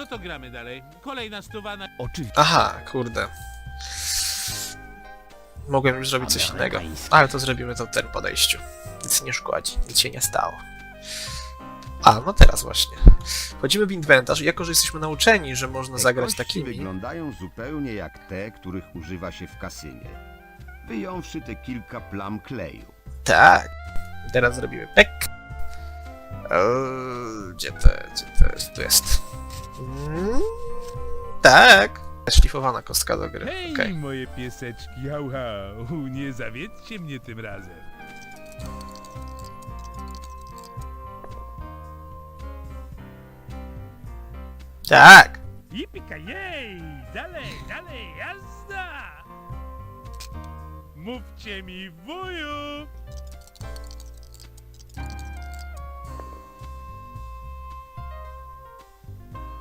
No to gramy dalej. Kolejna stuwa na... Oczywiście. Aha, kurde. Mogłem już zrobić coś innego. Ale to zrobimy to w tym podejściu. Nic nie szkodzi, nic się nie stało. A, no teraz właśnie. Wchodzimy w inwentarz i jako, że jesteśmy nauczeni, że można Te zagrać kości takimi... wyglądają zupełnie jak te, których używa się w kasynie. Wyjąwszy te kilka plam kleju. Tak. Teraz zrobimy pek. Eee, Gdzie to, gdzie to jest? Tu jest. Mm, tak. Szlifowana kostka do gry. Hej, Okej. moje pieseczki, hał, hał. Nie zawiedźcie mnie tym razem. Tak. Jipika jej! Dalej, dalej, jazda! Mówcie mi, wuju!